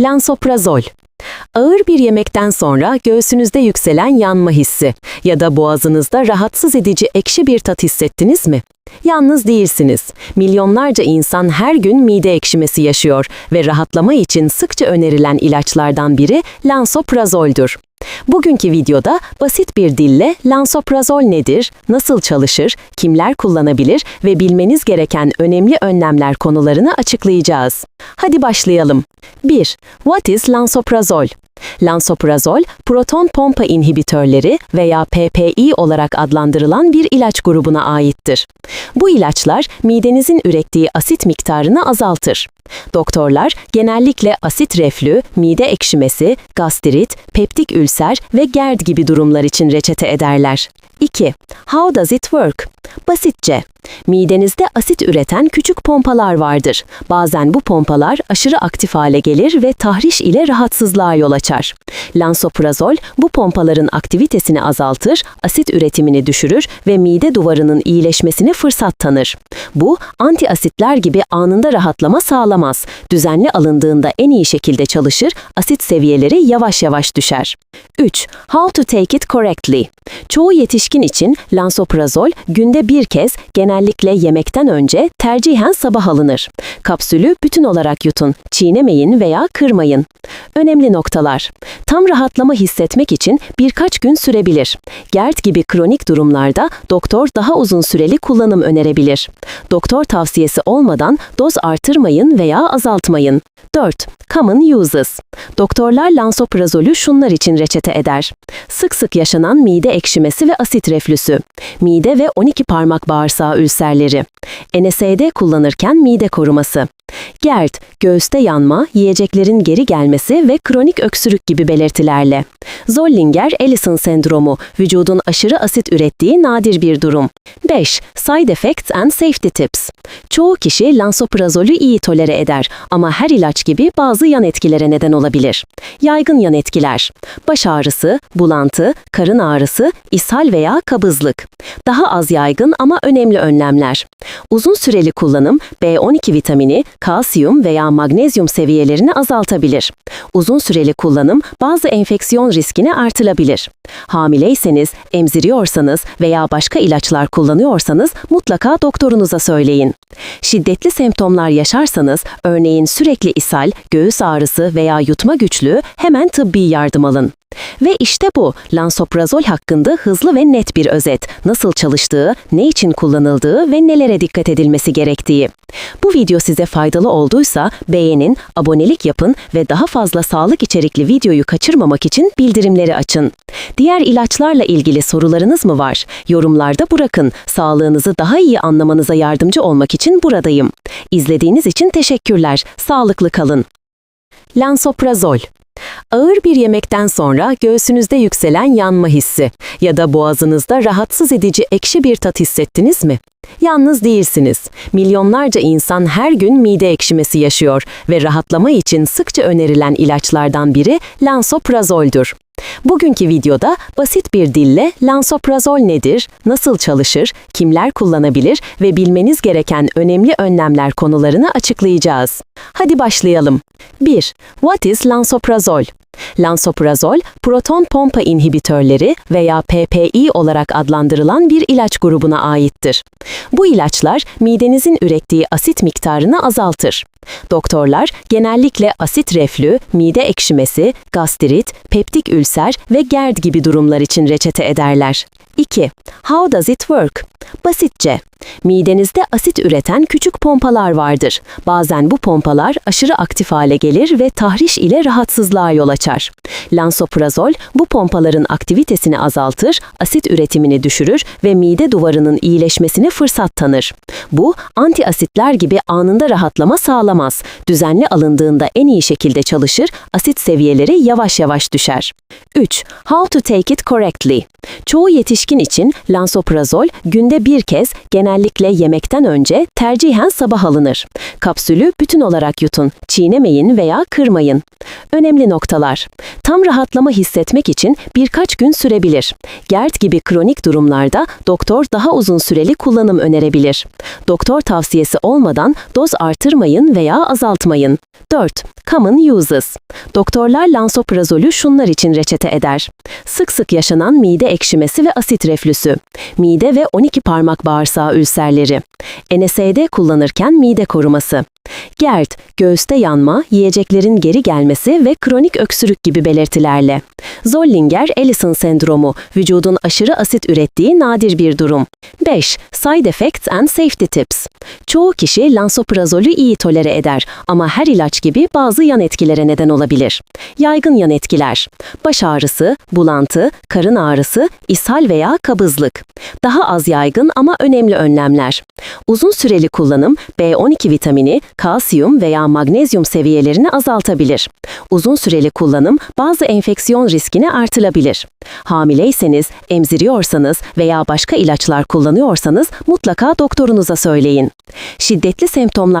Lansoprazol. Ağır bir yemekten sonra göğsünüzde yükselen yanma hissi ya da boğazınızda rahatsız edici ekşi bir tat hissettiniz mi? Yalnız değilsiniz. Milyonlarca insan her gün mide ekşimesi yaşıyor ve rahatlama için sıkça önerilen ilaçlardan biri lansoprazoldur. Bugünkü videoda basit bir dille lansoprazol nedir, nasıl çalışır, kimler kullanabilir ve bilmeniz gereken önemli önlemler konularını açıklayacağız. Hadi başlayalım. 1. What is lansoprazol? Lansoprazol, proton pompa inhibitörleri veya PPI olarak adlandırılan bir ilaç grubuna aittir. Bu ilaçlar midenizin ürettiği asit miktarını azaltır. Doktorlar genellikle asit reflü, mide ekşimesi, gastrit, peptik ülser ve GERD gibi durumlar için reçete ederler. 2. How does it work? Basitçe, midenizde asit üreten küçük pompalar vardır. Bazen bu pompalar aşırı aktif hale gelir ve tahriş ile rahatsızlığa yol açar. Lansoprazol bu pompaların aktivitesini azaltır, asit üretimini düşürür ve mide duvarının iyileşmesini fırsat tanır. Bu, antiasitler gibi anında rahatlama sağlamaz. Düzenli alındığında en iyi şekilde çalışır, asit seviyeleri yavaş yavaş düşer. 3. How to take it correctly? Çoğu yetişkin için lansoprazol günde bir kez genellikle yemekten önce tercihen sabah alınır. Kapsülü bütün olarak yutun, çiğnemeyin veya kırmayın. Önemli noktalar. Tam rahatlama hissetmek için birkaç gün sürebilir. GERD gibi kronik durumlarda doktor daha uzun süreli kullanım önerebilir. Doktor tavsiyesi olmadan doz artırmayın veya azaltmayın. 4. Common uses. Doktorlar lansoprazolü şunlar için reçete eder. Sık sık yaşanan mide ekşimesi ve asit reflüsü. Mide ve 12 parmak bağırsağı ülserleri. NSAID kullanırken mide koruması. GERD, göğüste yanma, yiyeceklerin geri gelmesi ve kronik öksürük gibi belirtilerle. Zollinger-Ellison sendromu, vücudun aşırı asit ürettiği nadir bir durum. 5. Side effects and safety tips. Çoğu kişi lansoprazolü iyi tolere eder ama her ilaç gibi bazı yan etkilere neden olabilir. Yaygın yan etkiler. Baş ağrısı, bulantı, karın ağrısı, ishal veya kabızlık. Daha az yaygın ama önemli önlemler. Uzun süreli kullanım B12 vitamini, kalsiyum veya magnezyum seviyelerini azaltabilir. Uzun süreli kullanım bazı enfeksiyon riskini artırabilir. Hamileyseniz, emziriyorsanız veya başka ilaçlar kullanıyorsanız mutlaka doktorunuza söyleyin. Şiddetli semptomlar yaşarsanız, örneğin sürekli ishal, göğüs ağrısı veya yutma güçlüğü hemen tıbbi yardım alın. Ve işte bu, lansoprazol hakkında hızlı ve net bir özet. Nasıl çalıştığı, ne için kullanıldığı ve nelere dikkat edilmesi gerektiği. Bu video size faydalı olduysa beğenin, abonelik yapın ve daha fazla sağlık içerikli videoyu kaçırmamak için bildirimleri açın. Diğer ilaçlarla ilgili sorularınız mı var? Yorumlarda bırakın. Sağlığınızı daha iyi anlamanıza yardımcı olmak için buradayım. İzlediğiniz için teşekkürler. Sağlıklı kalın. Lansoprazol Ağır bir yemekten sonra göğsünüzde yükselen yanma hissi ya da boğazınızda rahatsız edici ekşi bir tat hissettiniz mi? Yalnız değilsiniz. Milyonlarca insan her gün mide ekşimesi yaşıyor ve rahatlama için sıkça önerilen ilaçlardan biri lansoprazoldur. Bugünkü videoda basit bir dille lansoprazol nedir, nasıl çalışır, kimler kullanabilir ve bilmeniz gereken önemli önlemler konularını açıklayacağız. Hadi başlayalım. 1. What is lansoprazol? Lansoprazol, proton pompa inhibitörleri veya PPI olarak adlandırılan bir ilaç grubuna aittir. Bu ilaçlar midenizin ürettiği asit miktarını azaltır. Doktorlar genellikle asit reflü, mide ekşimesi, gastrit, peptik ülser ve GERD gibi durumlar için reçete ederler. 2. How does it work? Basitçe, midenizde asit üreten küçük pompalar vardır. Bazen bu pompalar aşırı aktif hale gelir ve tahriş ile rahatsızlığa yol açar. Lansoprazol bu pompaların aktivitesini azaltır, asit üretimini düşürür ve mide duvarının iyileşmesini fırsat tanır. Bu, antiasitler gibi anında rahatlama sağlamaz. Düzenli alındığında en iyi şekilde çalışır, asit seviyeleri yavaş yavaş düşer. 3. How to take it correctly. Çoğu yetişkin için lansoprazol günde bir kez genellikle yemekten önce tercihen sabah alınır. Kapsülü bütün olarak yutun, çiğnemeyin veya kırmayın. Önemli noktalar. Tam rahatlama hissetmek için birkaç gün sürebilir. GERD gibi kronik durumlarda doktor daha uzun süreli kullanım önerebilir. Doktor tavsiyesi olmadan doz artırmayın veya azaltmayın. 4. Common uses. Doktorlar lansoprazolü şunlar için reçete eder. Sık sık yaşanan mide ekşimesi ve asit reflüsü. Mide ve 12 parmak bağırsağı ülserleri. NSAID kullanırken mide koruması. GERD, göğüste yanma, yiyeceklerin geri gelmesi ve kronik öksürük gibi belirtilerle. Zollinger-Ellison sendromu, vücudun aşırı asit ürettiği nadir bir durum. 5. Side effects and safety tips. Çoğu kişi lansoprazolü iyi tolere eder ama her ilaç gibi bazı yan etkilere neden olabilir. Yaygın yan etkiler. Baş ağrısı, bulantı, karın ağrısı, ishal veya kabızlık. Daha az yaygın ama önemli önlemler. Uzun süreli kullanım B12 vitamini, kalsiyum veya magnezyum seviyelerini azaltabilir. Uzun süreli kullanım bazı enfeksiyon riskini artırabilir. Hamileyseniz, emziriyorsanız veya başka ilaçlar kullanıyorsanız mutlaka doktorunuza söyleyin. Şiddetli semptomlar